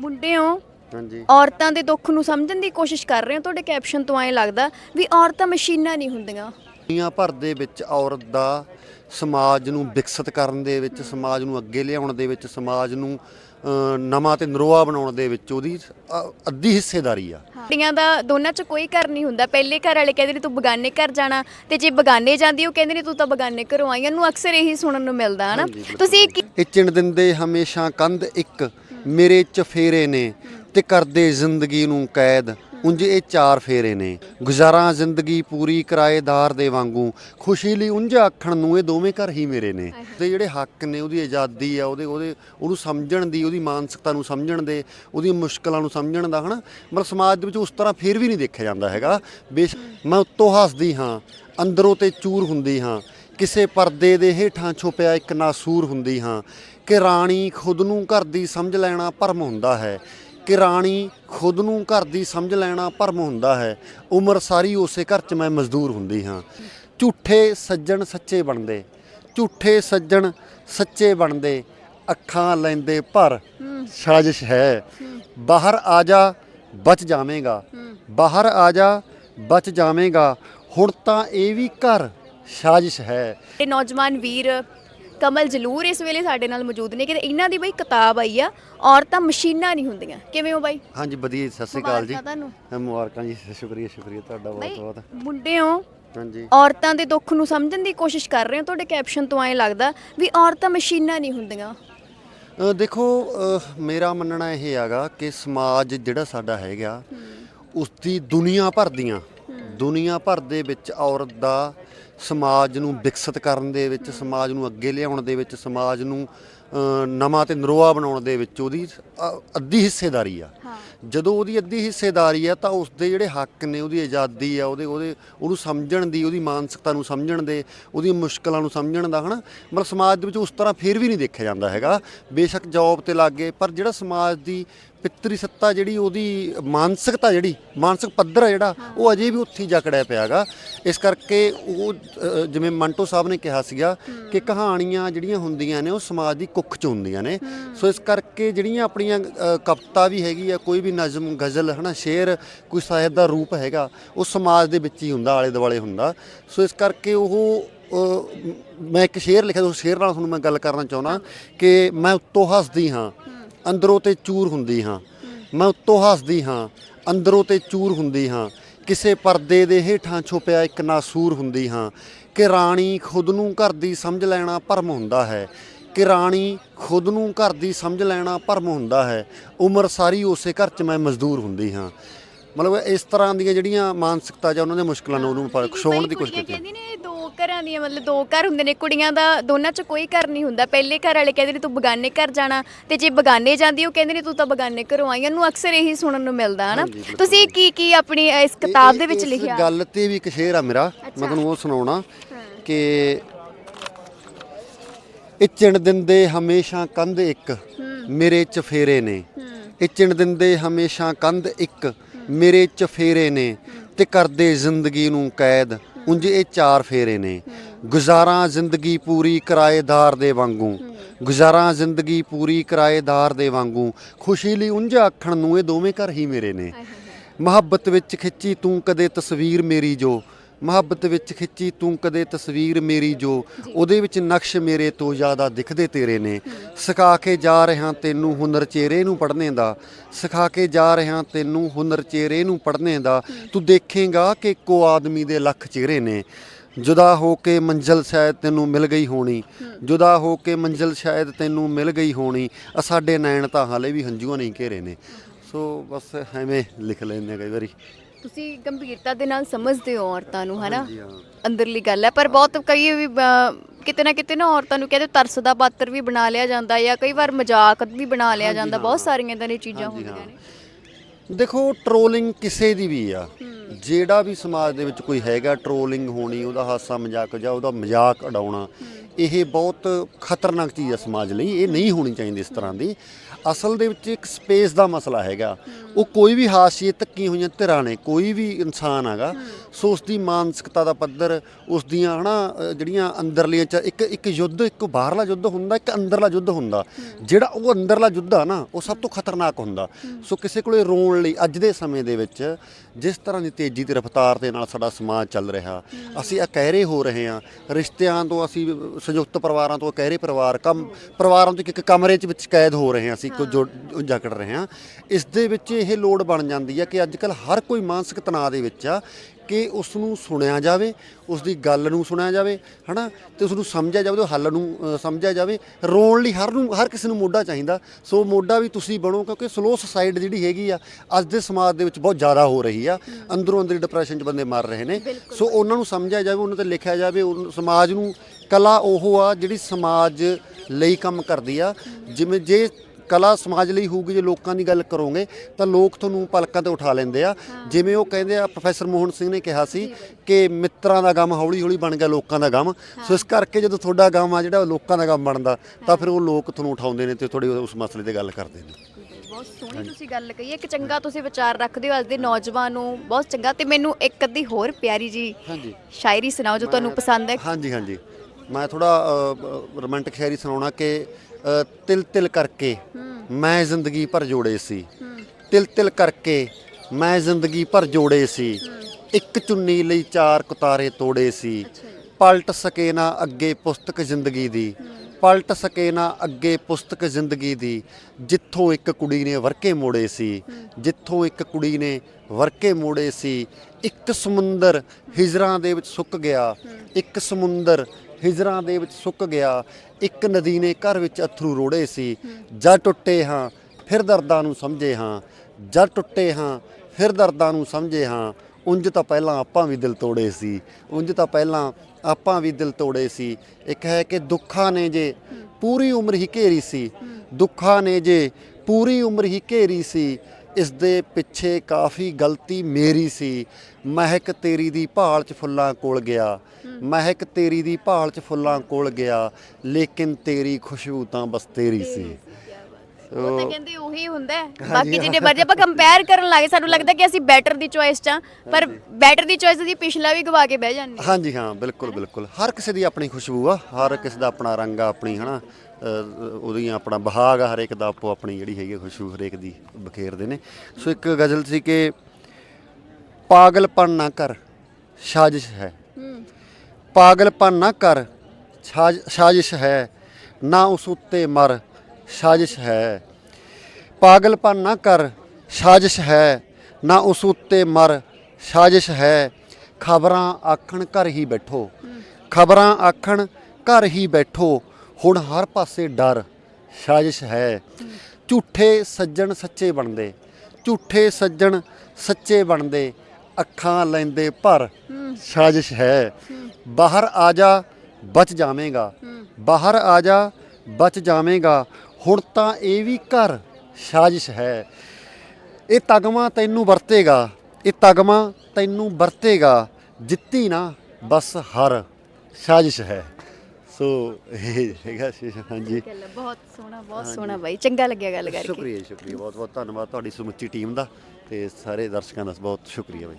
ਮੁੰਡੇ ਹੋ ਹਾਂਜੀ। ਔਰਤਾਂ ਦੇ ਦੁੱਖ ਨੂੰ ਸਮਝਣ ਦੀ ਕੋਸ਼ਿਸ਼ ਕਰ ਰਹੇ ਹੋ ਤੁਹਾਡੇ ਕੈਪਸ਼ਨ ਤੋਂ ਐਂ ਲੱਗਦਾ ਵੀ ਔਰਤਾਂ ਮਸ਼ੀਨਾਂ ਨਹੀਂ ਹੁੰਦੀਆਂ। ਦੁਨੀਆ ਭਰ ਦੇ ਵਿੱਚ ਔਰਤ ਦਾ ਸਮਾਜ ਨੂੰ ਵਿਕਸਿਤ ਕਰਨ ਦੇ ਵਿੱਚ ਸਮਾਜ ਨੂੰ ਅੱਗੇ ਲਿਆਉਣ ਦੇ ਵਿੱਚ ਸਮਾਜ ਨੂੰ ਅ, ਨਵਾਂ ਤੇ ਨਰੋਆ ਬਣਾਉਣ ਦੇ ਵਿੱਚ ਉਹਦੀ ਅ, ਅੱਧੀ ਹਿੱਸੇਦਾਰੀ ਆ। ਕੁੜੀਆਂ ਦਾ ਦੋਨਾਂ 'ਚ ਕੋਈ ਘਰ ਨਹੀਂ ਹੁੰਦਾ। ਪਹਿਲੇ ਘਰ ਵਾਲੇ ਕਹਿੰਦੇ ਨੇ ਤੂੰ ਬਗਾਨੇ ਘਰ ਜਾਣਾ। ਤੇ ਜੇ ਬਗਾਨੇ ਜਾਂਦੀ ਉਹ ਕਹਿੰਦੇ ਨੇ ਤੂੰ ਤਾਂ ਬਗਾਨੇ ਘਰੋਂ ਆਈ ਨੂੰ ਅਕਸਰ ਇਹੀ ਸੁਣਨ ਨੂੰ ਮਿਲਦਾ ਹਨਾ। ਤੁਸੀਂ ਕੀ ਇਹ ਚਿਣ ਦਿੰਦੇ ਹਮੇਸ਼ਾ ਕੰਧ ਇੱਕ ਮੇਰੇ ਚਫੇਰੇ ਨੇ ਤੇ ਕਰਦੇ ਜ਼ਿੰਦਗੀ ਨੂੰ ਕੈਦ। ਉਂਝ ਇਹ ਚਾਰ ਫੇਰੇ ਨੇ। ਗੁਜ਼ਾਰਾਂ ਜ਼ਿੰਦਗੀ ਪੂਰੀ ਕਿਰਾਏਦਾਰ ਦੇ ਵਾਂਗੂ। ਖੁਸ਼ੀ ਲਈ ਉਂਝ ਆਖਣ ਨੂੰ ਇਹ ਦੋਵੇਂ ਘਰ ਹੀ ਮੇਰੇ ਨੇ। ਤੇ ਜਿਹੜੇ ਹੱਕ ਨੇ, ਉਹਦੀ ਆਜ਼ਾਦੀ ਆ, ਉਹਦੇ ਉਹਦੇ, ਉਹਨੂੰ ਸਮਝਣ ਦੀ, ਉਹਦੀ ਮਾਨਸਿਕਤਾ ਨੂੰ ਸਮਝਣ ਦੇ, ਉਹਦੀਆਂ ਮੁਸ਼ਕਲਾਂ ਨੂੰ ਸਮਝਣ ਦਾ, ਹਨਾ? ਮਤਲਬ ਸਮਾਜ ਦੇ ਵਿੱਚ ਉਸ ਤਰ੍ਹਾਂ ਫੇਰ ਵੀ ਨਹੀਂ ਦੇਖਿਆ ਜਾਂਦਾ ਹੈਗਾ। ਬੇਸ਼, ਮੈਂ ਉੱਤੋਂ ਹੱਸਦੀ ਹਾਂ, ਅੰਦਰੋਂ ਤੇ ਚੂਰ ਹੁੰਦੀ ਹਾਂ। ਕਿਸੇ ਪਰਦੇ ਦੇ ਹੇਠਾਂ ਛੁਪਿਆ ਇੱਕ ਨਾਸੂਰ ਹੁੰਦੀ ਹਾਂ। ਕਿ ਰਾਣੀ ਖੁਦ ਨੂੰ ਘਰ ਦੀ ਸਮਝ ਲੈਣਾ ਭਰਮ ਹੁੰਦਾ ਹੈ, ਕਿ ਰਾਣੀ ਖੁਦ ਨੂੰ ਘਰ ਦੀ ਸਮਝ ਲੈਣਾ ਭਰਮ ਹੁੰਦਾ ਹੈ, ਉਮਰ ਸਾਰੀ ਉਸੇ ਘਰ 'ਚ ਮੈਂ ਮਜ਼ਦੂਰ ਹੁੰਦੀ ਹਾਂ। ਝੂਠੇ ਸੱਜਣ ਸੱਚੇ ਬਣਦੇ, ਝੂਠੇ ਸੱਜਣ ਸੱਚੇ ਬਣਦੇ, ਅੱਖਾਂ ਲੈਂਦੇ ਭਰ, ਸਾਜ਼ਿਸ਼ ਹੈ। ਬਾਹਰ ਆ ਜਾ, ਬਚ ਜਾਵੇਂਗਾ। ਬਾਹਰ ਆ ਜਾ, ਬਚ ਜਾਵੇਂਗਾ। ਹੁਣ ਤਾਂ ਇਹ ਵੀ ਘਰ ਸਾਜ਼ਿਸ਼ ਹੈ। ਇਹ ਨੌਜਵਾਨ ਵੀਰ ਕਮਲ ਜਲੂਰ ਇਸ ਵੇਲੇ ਸਾਡੇ ਨਾਲ ਮੌਜੂਦ ਨੇ ਕਿ ਇਹਨਾਂ ਦੀ ਬਈ ਕਿਤਾਬ ਆਈ ਆ ਔਰਤਾਂ ਮਸ਼ੀਨਾਂ ਨਹੀਂ ਹੁੰਦੀਆਂ। ਕਿਵੇਂ ਹੋ ਬਾਈ? ਹਾਂਜੀ ਵਧੀਆ ਸਤਿ ਸ਼੍ਰੀ ਅਕਾਲ ਜੀ। ਮੁਬਾਰਕਾਂ ਤੁਹਾਨੂੰ। ਮੁਬਾਰਕਾਂ ਜੀ ਸ਼ੁਕਰੀਆ ਸ਼ੁਕਰੀਆ ਤੁਹਾਡਾ ਬਹੁਤ ਬਹੁਤ। ਮੁੰਡੇ ਹੋ ਹਾਂਜੀ। ਔਰਤਾਂ ਦੇ ਦੁੱਖ ਨੂੰ ਸਮਝਣ ਦੀ ਕੋਸ਼ਿਸ਼ ਕਰ ਰਹੇ ਹੋ ਤੁਹਾਡੇ ਕੈਪਸ਼ਨ ਤੋਂ ਐਂ ਲੱਗਦਾ ਵੀ ਔਰਤਾਂ ਮਸ਼ੀਨਾਂ ਨਹੀਂ ਹੁੰਦੀਆਂ। ਅ, ਦੇਖੋ ਅ, ਮੇਰਾ ਮੰਨਣਾ ਇਹ ਹੈਗਾ ਕਿ ਸਮਾਜ ਜਿਹੜਾ ਸਾਡਾ ਹੈਗਾ ਉਸ ਦੀ ਦੁਨੀਆ ਭਰ ਦੀਆਂ ਦੁਨੀਆ ਭਰ ਦੇ ਵਿੱਚ ਔਰਤ ਦਾ ਸਮਾਜ ਨੂੰ ਵਿਕਸਿਤ ਕਰਨ ਦੇ ਵਿੱਚ ਸਮਾਜ ਨੂੰ ਅੱਗੇ ਲਿਆਉਣ ਦੇ ਵਿੱਚ ਸਮਾਜ ਨੂੰ ਨਵਾਂ ਤੇ ਨਰੋਆ ਬਣਾਉਣ ਦੇ ਵਿੱਚ ਉਹਦੀ ਅੱਧੀ ਹਿੱਸੇਦਾਰੀ ਆ। ਜਦੋਂ ਉਹਦੀ ਅੱਧੀ ਹਿੱਸੇਦਾਰੀ ਆ ਤਾਂ ਉਸ ਦੇ ਜਿਹੜੇ ਹੱਕ ਨੇ ਉਹਦੀ ਆਜ਼ਾਦੀ ਆ ਉਹਦੇ ਉਹਦੇ ਉਹਨੂੰ ਸਮਝਣ ਦੀ ਉਹਦੀ ਮਾਨਸਿਕਤਾ ਨੂੰ ਸਮਝਣ ਦੇ ਉਹਦੀਆਂ ਮੁਸ਼ਕਲਾਂ ਨੂੰ ਸਮਝਣ ਦਾ ਹਨਾ? ਮਤਲਬ ਸਮਾਜ ਦੇ ਵਿੱਚ ਉਸ ਤਰ੍ਹਾਂ ਫੇਰ ਵੀ ਨਹੀਂ ਦੇਖਿਆ ਜਾਂਦਾ ਹੈਗਾ। ਬੇਸ਼ੱਕ ਜੌਬ ਤੇ ਲੱਗੇ ਪਰ ਜਿਹੜਾ ਸਮਾਜ ਦੀ ਪਿੱਤਰੀ ਸੱਤਾ ਜਿਹੜੀ ਉਹਦੀ ਮਾਨਸਿਕਤਾ ਜਿਹੜੀ ਮਾਨਸਿਕ ਪੱਧਰ ਆ ਜਿਹੜਾ ਉਹ ਅਜੇ ਵੀ ਉੱਥੇ ਹੀ ਜਕੜਿਆ ਪਿਆਗਾ। ਇਸ ਕਰਕੇ ਉਹ ਅ, ਜਿਵੇਂ ਮੰਟੋ ਸਾਹਿਬ ਨੇ ਕਿਹਾ ਸੀਗਾ ਕਿ ਕਹਾਣੀਆਂ ਜਿਹੜੀਆਂ ਹੁੰਦੀਆਂ ਨੇ ਉਹ ਸਮਾਜ ਦੀ ਕੁੱਖ ਚ ਹੁੰਦੀਆਂ ਨੇ। ਸੋ ਇਸ ਕਰਕੇ ਜਿਹੜੀਆਂ ਆਪਣੀਆਂ ਅ, ਕਵਿਤਾ ਵੀ ਹੈਗੀ ਆ ਕੋਈ ਵੀ ਨਜ਼ਮ ਗਜ਼ਲ ਹਨਾ ਸ਼ੇਰ ਕੋਈ ਸਾਹਿਤ ਦਾ ਰੂਪ ਹੈਗਾ ਉਹ ਸਮਾਜ ਦੇ ਵਿੱਚ ਹੀ ਹੁੰਦਾ ਆਲੇ ਦੁਆਲੇ ਹੁੰਦਾ। ਸੋ ਇਸ ਕਰਕੇ ਉਹ ਅ, ਮੈਂ ਇੱਕ ਸ਼ੇਰ ਲਿਖਿਆ ਉਸ ਸ਼ੇਰ ਨਾਲ ਤੁਹਾਨੂੰ ਮੈਂ ਗੱਲ ਕਰਨਾ ਚਾਹੁੰਦਾ ਕਿ ਮੈਂ ਉੱਤੋਂ ਹੱਸਦੀ ਹਾਂ। ਅੰਦਰੋਂ ਤੇ ਚੂਰ ਹੁੰਦੀ ਹਾਂ। ਮੈਂ ਉੱਤੋਂ ਹੱਸਦੀ ਹਾਂ ਅੰਦਰੋਂ ਤੇ ਚੂਰ ਹੁੰਦੀ ਹਾਂ। ਕਿਸੇ ਪਰਦੇ ਦੇ ਹੇਠਾਂ ਛੁਪਿਆ ਇੱਕ ਨਾਸੂਰ ਹੁੰਦੀ ਹਾਂ। ਕਿ ਰਾਣੀ ਖੁਦ ਨੂੰ ਘਰ ਦੀ ਸਮਝ ਲੈਣਾ ਭਰਮ ਹੁੰਦਾ ਹੈ। ਕਿ ਰਾਣੀ ਖੁਦ ਨੂੰ ਘਰ ਦੀ ਸਮਝ ਲੈਣਾ ਭਰਮ ਹੁੰਦਾ ਹੈ। ਉਮਰ ਸਾਰੀ ਉਸੇ ਘਰ 'ਚ ਮੈਂ ਮਜ਼ਦੂਰ ਹੁੰਦੀ ਹਾਂ। ਮਤਲਬ ਇਸ ਤਰ੍ਹਾਂ ਦੀਆਂ ਜਿਹੜੀਆਂ ਮਾਨਸਿਕਤਾ ਜਾਂ ਉਹਨਾਂ ਦੀਆਂ ਮੁਸ਼ਕਲਾਂ ਨੂੰ ਉਹਨੂੰ ਪਰਖਾਉਣ ਦੀ ਕੋਸ਼ਿਸ਼ ਕੀਤੀ। ਕਹਿੰਦੀ ਨੇ ਦੋ ਘਰਾਂ ਦੀਆਂ ਮਤਲਬ ਦੋ ਘਰ ਹੁੰਦੇ ਨੇ ਕੁੜੀਆਂ ਦਾ ਦੋਨਾਂ 'ਚ ਕੋਈ ਘਰ ਨਹੀਂ ਹੁੰਦਾ। ਪਹਿਲੇ ਘਰ ਵਾਲੇ ਕਹਿੰਦੇ ਨੇ ਤੂੰ ਬਗਾਨੇ ਘਰ ਜਾਣਾ। ਤੇ ਜੇ ਬਗਾਨੇ ਜਾਂਦੀ ਉਹ ਕਹਿੰਦੇ ਨੇ ਤੂੰ ਤਾਂ ਬਗਾਨੇ ਘਰੋਂ ਆਈ ਨੂੰ ਅਕਸਰ ਇਹੀ ਸੁਣਨ ਨੂੰ ਮਿਲਦਾ ਹਨਾ? ਹਾਂਜੀ, ਬਿਲਕੁਲ। ਤੁਸੀਂ ਕੀ ਕੀ ਆਪਣੀ ਇਸ ਕਿਤਾਬ ਦੇ ਵਿੱਚ ਇਸ ਲਿਖਿਆ? ਗੱਲ ਤੇ ਵੀ ਇੱਕ ਸ਼ੇਰ ਆ ਮੇਰਾ। ਮੈਂ ਤੁਹਾਨੂੰ ਉਹ ਸੁਣਾਉਣਾ ਕਿ ਇਹ ਚਿਣ ਦਿੰਦੇ ਹਮੇਸ਼ਾ ਕੰਧ ਇੱਕ ਮੇਰੇ ਚਫੇਰੇ ਨੇ। ਇਹ ਚਿਣ ਦਿੰਦੇ ਹਮੇਸ਼ਾ ਕੰਧ ਇੱਕ ਮੇਰੇ ਚਫੇਰੇ ਨੇ। ਤੇ ਕਰਦੇ ਜ਼ਿੰਦਗੀ ਨੂੰ ਕੈਦ। ਉਂਝ ਇਹ ਚਾਰ ਫੇਰੇ ਨੇ। ਗੁਜ਼ਾਰਾਂ ਜ਼ਿੰਦਗੀ ਪੂਰੀ ਕਿਰਾਏਦਾਰ ਦੇ ਵਾਂਗੂ। ਗੁਜ਼ਾਰਾਂ ਜ਼ਿੰਦਗੀ ਪੂਰੀ ਕਿਰਾਏਦਾਰ ਦੇ ਵਾਂਗੂ। ਖੁਸ਼ੀ ਲਈ ਉਂਝ ਆਖਣ ਨੂੰ ਇਹ ਦੋਵੇਂ ਘਰ ਹੀ ਮੇਰੇ ਨੇ। ਮੁਹੱਬਤ ਵਿੱਚ ਖਿੱਚੀ ਤੂੰ ਕਦੇ ਤਸਵੀਰ ਮੇਰੀ ਜੋ। ਮੁਹੱਬਤ ਵਿੱਚ ਖਿੱਚੀ ਤੂੰ ਕਦੇ ਤਸਵੀਰ ਮੇਰੀ ਜੋ ਉਹਦੇ ਵਿੱਚ ਨਕਸ਼ ਮੇਰੇ ਤੋਂ ਜ਼ਿਆਦਾ ਦਿਖਦੇ ਤੇਰੇ ਨੇ। ਸਿਖਾ ਕੇ ਜਾ ਰਿਹਾ ਤੈਨੂੰ ਹੁਨਰ ਚਿਹਰੇ ਨੂੰ ਪੜ੍ਹਨੇ ਦਾ। ਸਿਖਾ ਕੇ ਜਾ ਰਿਹਾ ਤੈਨੂੰ ਹੁਨਰ ਚਿਹਰੇ ਨੂੰ ਪੜ੍ਹਨੇ ਦਾ। ਤੂੰ ਦੇਖੇਂਗਾ ਕਿ ਇੱਕੋ ਆਦਮੀ ਦੇ ਲੱਖ ਚਿਹਰੇ ਨੇ। ਜੁਦਾ ਹੋ ਕੇ ਮੰਜ਼ਲ ਸ਼ਾਇਦ ਤੈਨੂੰ ਮਿਲ ਗਈ ਹੋਣੀ। ਜੁਦਾ ਹੋ ਕੇ ਮੰਜ਼ਲ ਸ਼ਾਇਦ ਤੈਨੂੰ ਮਿਲ ਗਈ ਹੋਣੀ। ਆ ਸਾਡੇ ਨੈਣ ਤਾਂ ਹਾਲੇ ਵੀ ਹੰਝੂਆਂ ਨਹੀਂ ਘੇਰੇ ਨੇ। ਸੋ ਬਸ ਐਵੇਂ ਲਿਖ ਲੈਂਦੇ ਕਈ ਵਾਰੀ। ਤੁਸੀਂ ਗੰਭੀਰਤਾ ਦੇ ਨਾਲ ਸਮਝਦੇ ਹੋ ਔਰਤਾਂ ਨੂੰ ਹਨਾ? ਹਾਂਜੀ, ਹਾਂ। ਅੰਦਰਲੀ ਗੱਲ ਹੈ ਪਰ ਬਹੁਤ ਕਈ ਵੀ ਕਿਤੇ ਨਾ ਕਿਤੇ ਨਾ ਔਰਤਾਂ ਨੂੰ ਕਹਿੰਦੇ ਤਰਸ ਦਾ ਪਾਤਰ ਵੀ ਬਣਾ ਲਿਆ ਜਾਂਦਾ ਜਾਂ ਕਈ ਵਾਰ ਮਜ਼ਾਕ ਵੀ ਬਣਾ ਲਿਆ ਜਾਂਦਾ। ਬਹੁਤ ਸਾਰੀਆਂ ਇਦਾਂ ਦੀਆਂ ਚੀਜ਼ਾਂ ਹਾਂਜੀ, ਹੁੰਦੀਆਂ ਨੇ। ਦੇਖੋ ਟ੍ਰੋਲਿੰਗ ਕਿਸੇ ਦੀ ਵੀ ਆ। ਜਿਹੜਾ ਵੀ ਸਮਾਜ ਦੇ ਵਿੱਚ ਕੋਈ ਹੈਗਾ ਟ੍ਰੋਲਿੰਗ ਹੋਣੀ ਉਹਦਾ ਹਾਸਾ ਮਜ਼ਾਕ ਜਾਂ ਉਹਦਾ ਮਜ਼ਾਕ ਉਡਾਉਣਾ ਇਹ ਬਹੁਤ ਖਤਰਨਾਕ ਚੀਜ਼ ਹੈ ਸਮਾਜ ਲਈ। ਇਹ ਨਹੀਂ ਹੋਣੀ ਚਾਹੀਦੀ ਇਸ ਤਰ੍ਹਾਂ ਦੀ। ਅਸਲ ਦੇ ਵਿੱਚ ਇੱਕ ਸਪੇਸ ਦਾ ਮਸਲਾ ਹੈਗਾ। ਉਹ ਕੋਈ ਵੀ ਹਾਸੀਏ ਤੱਕੀ ਹੋਈਆਂ ਧਿਰਾਂ ਨੇ ਕੋਈ ਵੀ ਇਨਸਾਨ ਹੈਗਾ ਸੋ ਉਸ ਦੀ ਮਾਨਸਿਕਤਾ ਦਾ ਪੱਧਰ ਉਸ ਦੀਆਂ ਹਨਾ ਅ, ਜਿਹੜੀਆਂ ਅੰਦਰਲੀਆਂ ਚ ਇੱਕ ਇੱਕ ਯੁੱਧ ਇੱਕ ਬਾਹਰਲਾ ਯੁੱਧ ਹੁੰਦਾ ਇੱਕ ਅੰਦਰਲਾ ਯੁੱਧ ਹੁੰਦਾ। ਜਿਹੜਾ ਉਹ ਅੰਦਰਲਾ ਯੁੱਧ ਆ ਨਾ ਉਹ ਸਭ ਤੋਂ ਖਤਰਨਾਕ ਹੁੰਦਾ। ਸੋ ਕਿਸੇ ਕੋਲੇ ਰੋਣ ਲਈ ਅੱਜ ਦੇ ਸਮੇਂ ਦੇ ਵਿੱਚ ਜਿਸ ਤਰ੍ਹਾਂ ਦੀ ਤੇਜ਼ੀ ਤੇ ਰਫ਼ਤਾਰ ਦੇ ਨਾਲ ਸਾਡਾ ਸਮਾਜ ਚੱਲ ਰਿਹਾ ਅਸੀਂ ਅਕਹਿਰੇ ਹੋ ਰਹੇ ਹਾਂ। ਰਿਸ਼ਤਿਆਂ ਤੋਂ ਅਸੀਂ ਸੰਯੁਕਤ ਪਰਿਵਾਰਾਂ ਤੋਂ ਅਕਹਿਰੇ ਪਰਿਵਾਰ ਕੰਮ ਪਰਿਵਾਰਾਂ ਤੋਂ ਇੱਕ ਕਮਰੇ 'ਚ ਵਿੱਚ ਕੈਦ ਹੋ ਰਹੇ ਹਾਂ ਅਸੀਂ ਕੋ ਜੋ ਜਕੜ ਰਹੇ ਹਾਂ। ਇਸ ਦੇ ਵਿੱਚ ਇਹ ਲੋੜ ਬਣ ਜਾਂਦੀ ਹੈ ਕਿ ਅੱਜ ਕੱਲ ਹਰ ਕੋਈ ਮਾਨਸਿਕ ਤਣਾਅ ਦੇ ਵਿੱਚ ਆ ਕਿ ਉਸ ਨੂੰ ਸੁਣਿਆ ਜਾਵੇ ਉਸ ਦੀ ਗੱਲ ਨੂੰ ਸੁਣਿਆ ਜਾਵੇ ਹਨਾ? ਤੇ ਉਸ ਨੂੰ ਸਮਝਿਆ ਜਾਵੇ ਉਹਦੇ ਹੱਲ ਨੂੰ ਸਮਝਿਆ ਜਾਵੇ। ਰੋਣ ਲਈ ਹਰ ਨੂੰ ਹਰ ਕਿਸੇ ਨੂੰ ਮੋਢਾ ਚਾਹੀਦਾ। ਸੋ ਮੋਢਾ ਵੀ ਤੁਸੀਂ ਬਣੋ ਕਿਉਂਕਿ ਸਲੋ ਸੁਸਾਈਡ ਜਿਹੜੀ ਹੈਗੀ ਆ ਅੱਜ ਦੇ ਸਮਾਜ ਦੇ ਵਿੱਚ ਬਹੁਤ ਜ਼ਿਆਦਾ ਹੋ ਰਹੀ ਆ। ਅੰਦਰੋਂ ਅੰਦਰ ਡਿਪਰੈਸ਼ਨ 'ਚ ਬੰਦੇ ਮਰ ਰਹੇ ਨੇ। ਸੋ ਉਹਨਾਂ ਨੂੰ ਸਮਝਿਆ ਜਾਵੇ ਉਹਨਾਂ ਤੇ ਲਿਖਿਆ ਜਾਵੇ ਉਹ ਸਮਾਜ ਨੂੰ ਕਲਾ ਉਹ ਆ ਜਿਹੜੀ ਸਮਾਜ ਲਈ ਕੰਮ ਕਰਦੀ ਆ। ਜਿਵੇਂ ਜੇ ਕਲਾ ਸਮਾਜ ਲਈ ਹੋਊਗੀ ਜੇ ਲੋਕਾਂ ਦੀ ਗੱਲ ਕਰੋਗੇ ਤਾਂ ਲੋਕ ਤੁਹਾਨੂੰ ਪਲਕਾਂ ਤੇ ਉਠਾ ਲੈਂਦੇ ਆ। ਜਿਵੇਂ ਉਹ ਕਹਿੰਦੇ ਆ ਪ੍ਰੋਫੈਸਰ ਮੋਹਨ ਸਿੰਘ ਨੇ ਕਿਹਾ ਸੀ ਕਿ ਮਿੱਤਰਾਂ ਦਾ ਗਮ ਹੌਲੀ ਹੌਲੀ ਬਣ ਗਿਆ ਲੋਕਾਂ ਦਾ ਗਮ। ਸੋ ਇਸ ਕਰਕੇ ਜਦੋਂ ਤੁਹਾਡਾ ਗਮ ਆ ਜਿਹੜਾ ਉਹ ਲੋਕਾਂ ਦਾ ਗਮ ਬਣਦਾ ਤਾਂ ਫਿਰ ਉਹ ਲੋਕ ਤੁਹਾਨੂੰ ਉਠਾਉਂਦੇ ਨੇ ਤੇ ਥੋੜੀ ਉਸ ਮਸਲੇ ਤੇ ਗੱਲ ਕਰਦੇ ਨੇ। ਬਹੁਤ ਸੋਹਣੀ ਤੁਸੀਂ ਗੱਲ ਕਹੀ ਹੈ। ਇੱਕ ਚੰਗਾ ਤੁਸੀਂ ਵਿਚਾਰ ਰੱਖਦੇ ਹੋ ਅੱਜ ਦੇ ਨੌਜਵਾਨ ਨੂੰ ਬਹੁਤ ਚੰਗਾ। ਤੇ ਮੈਨੂੰ ਇੱਕ ਅੱਧੀ ਹੋਰ ਪਿਆਰੀ ਜੀ ਹਾਂਜੀ। ਸ਼ਾਇਰੀ ਸੁਣਾਓ ਜੋ ਤੁਹਾਨੂੰ ਪਸੰਦ ਹੈ। ਹਾਂਜੀ ਹਾਂਜੀ। ਮੈਂ ਥੋੜਾ ਰੋਮਾਂਟਿਕ ਸ਼ਾਇਰੀ ਸੁਣਾਉਣਾ ਕਿ ਤਿਲ ਤਿਲ ਕਰਕੇ ਮੈਂ ਜ਼ਿੰਦਗੀ ਭਰ ਜੋੜੇ ਸੀ। ਤਿਲ ਤਿਲ ਕਰਕੇ ਮੈਂ ਜ਼ਿੰਦਗੀ ਭਰ ਜੋੜੇ ਸੀ। ਇੱਕ ਚੁੰਨੀ ਲਈ ਚਾਰ ਕੁਤਾਰੇ ਤੋੜੇ ਸੀ। ਪਲਟ ਸਕੇ ਨਾ ਅੱਗੇ ਪੁਸਤਕ ਜ਼ਿੰਦਗੀ ਦੀ। ਪਲਟ ਸਕੇ ਨਾ ਅੱਗੇ ਪੁਸਤਕ ਜ਼ਿੰਦਗੀ ਦੀ। ਜਿੱਥੋਂ ਇੱਕ ਕੁੜੀ ਨੇ ਵਰਕੇ ਮੋੜੇ ਸੀ। ਜਿੱਥੋਂ ਇੱਕ ਕੁੜੀ ਨੇ ਵਰਕੇ ਮੋੜੇ ਸੀ। ਇੱਕ ਸਮੁੰਦਰ ਹਿਜਰਾਂ ਦੇ ਵਿੱਚ ਸੁੱਕ ਗਿਆ। ਇੱਕ ਸਮੁੰਦਰ ਹਿਜਰਾਂ ਦੇ ਵਿੱਚ ਸੁੱਕ ਗਿਆ। ਇੱਕ ਨਦੀ ਨੇ ਘਰ ਵਿੱਚ ਅਥਰੂ ਰੋੜੇ ਸੀ। ਜਦ ਟੁੱਟੇ ਹਾਂ, ਫਿਰ ਦਰਦਾਂ ਨੂੰ ਸਮਝੇ ਹਾਂ। ਜਦ ਟੁੱਟੇ ਹਾਂ, ਫਿਰ ਦਰਦਾਂ ਨੂੰ ਸਮਝੇ ਹਾਂ। ਉਂਝ ਤਾਂ ਪਹਿਲਾਂ ਆਪਾਂ ਵੀ ਦਿਲ ਤੋੜੇ ਸੀ। ਉਂਝ ਤਾਂ ਪਹਿਲਾਂ ਆਪਾਂ ਵੀ ਦਿਲ ਤੋੜੇ ਸੀ। ਇੱਕ ਹੈ ਕਿ ਦੁੱਖਾਂ ਨੇ ਜੇ ਪੂਰੀ ਉਮਰ ਹੀ ਘੇਰੀ ਸੀ। ਦੁੱਖਾਂ ਨੇ ਜੇ ਪੂਰੀ ਉਮਰ ਹੀ ਘੇਰੀ ਸੀ। ਇਸ ਦੇ ਪਿੱਛੇ ਕਾਫੀ ਗਲਤੀ ਮੇਰੀ ਸੀ। ਮਹਿਕ ਤੇਰੀ ਦੀ ਭਾਲ ਚ ਫੁੱਲਾਂ ਕੋਲ ਗਿਆ। ਮਹਿਕ ਤੇਰੀ ਦੀ ਭਾਲ ਚ ਫੁੱਲਾਂ ਕੋਲ ਗਿਆ। ਲੇਕਿਨ ਤੇਰੀ ਖੁਸ਼ਬੂ ਤਾਂ ਬਸ ਤੇਰੀ ਸੀ। ਉਹ ਤਾਂ ਕਹਿੰਦੇ ਉਹੀ ਹੁੰਦਾ ਹੈ। ਬਾਕੀ ਜਿੰਨੇ ਮਰਜ਼ੀ ਆਪਾਂ ਕੰਪੇਅਰ ਕਰਨ ਲੱਗੇ ਸਾਨੂੰ ਲੱਗਦਾ ਕਿ ਅਸੀਂ ਬੈਟਰ ਦੀ ਚੋਇਸ ਚ ਹਾਂ। ਪਰ ਬੈਟਰ ਦੀ ਚੋਇਸ ਅਸੀਂ ਪਿਛਲਾ ਵੀ ਗਵਾ ਕੇ ਬਹਿ ਜਾਂਦੇ ਹਾਂ। ਹਾਂਜੀ ਹਾਂ ਬਿਲਕੁਲ ਬਿਲਕੁਲ। ਹਰ ਕਿਸੇ ਦੀ ਆਪਣੀ ਖੁਸ਼ਬੂ ਆ। ਹਰ ਕਿਸੇ ਦਾ ਆਪਣਾ ਰੰਗ ਆ ਆਪਣੀ ਹਨਾ? ਉਹਦੀਆਂ ਆਪਣਾ ਬਹਾਗ ਆ, ਹਰੇਕ ਦਾ ਆਪੋ ਆਪਣੀ ਜਿਹੜੀ ਹੈਗੀ ਆ ਖੁਸ਼ਬੂ ਹਰੇਕ ਦੀ ਬਖੇਰਦੇ ਨੇ। ਸੋ ਇੱਕ ਗਜ਼ਲ ਸੀ ਕਿ ਪਾਗਲਪਨ ਨਾ ਕਰ, ਸਾਜ਼ਿਸ਼ ਹੈ। ਪਾਗਲਪਨ ਨਾ ਕਰ, ਸਾਜ਼- ਸਾਜ਼ਿਸ਼ ਹੈ। ਨਾ ਉਸ ਉੱਤੇ ਮਰ, ਸਾਜ਼ਿਸ਼ ਹੈ। ਪਾਗਲਪਨ ਨਾ ਕਰ, ਸਾਜ਼ਿਸ਼ ਹੈ। ਨਾ ਉਸ ਉੱਤੇ ਮਰ, ਸਾਜ਼ਿਸ਼ ਹੈ। ਖਬਰਾਂ ਆਖਣ ਘਰ ਹੀ ਬੈਠੋ। ਖਬਰਾਂ ਆਖਣ ਘਰ ਹੀ ਬੈਠੋ। ਹੁਣ ਹਰ ਪਾਸੇ ਡਰ, ਸਾਜ਼ਿਸ਼ ਹੈ। ਝੂਠੇ ਸੱਜਣ ਸੱਚੇ ਬਣਦੇ, ਝੂਠੇ ਸੱਜਣ ਸੱਚੇ ਬਣਦੇ, ਅੱਖਾਂ ਲੈਂਦੇ ਭਰ, ਸਾਜ਼ਿਸ਼ ਹੈ। ਬਾਹਰ ਆ ਜਾ, ਬਚ ਜਾਵੇਂਗਾ। ਬਾਹਰ ਆ ਜਾ, ਬਚ ਜਾਵੇਂਗਾ। ਹੁਣ ਤਾਂ ਇਹ ਵੀ ਘਰ, ਸਾਜ਼ਿਸ਼ ਹੈ। ਇਹ ਤਗਮਾ ਤੈਨੂੰ ਵਰਤੇਗਾ, ਇਹ ਤਗਮਾ ਤੈਨੂੰ ਵਰਤੇਗਾ। ਜਿੱਤੀ ਨਾ, ਬਸ ਹਰ, ਸਾਜ਼ਿਸ਼ ਹੈ। ਸੋ ਇਹ ਹੈਗਾ ਸੀ ਹਾਂਜੀ ਗੱਲ ਹੈ, ਬਹੁਤ ਸੋਹਣਾ ਬਹੁਤ ਸੋਹਣਾ ਬਾਈ ਚੰਗਾ ਲੱਗਿਆ ਗੱਲ ਕਰਕੇ। ਸ਼ੁਕਰੀਆ ਜੀ, ਸ਼ੁਕਰੀਆ। ਬਹੁਤ ਬਹੁਤ ਧੰਨਵਾਦ ਤੁਹਾਡੀ ਸਮੁੱਚੀ ਟੀਮ ਦਾ ਤੇ ਸਾਰੇ ਦਰਸ਼ਕਾਂ ਦਾ ਬਹੁਤ ਸ਼ੁਕਰੀਆ ਬਾਈ।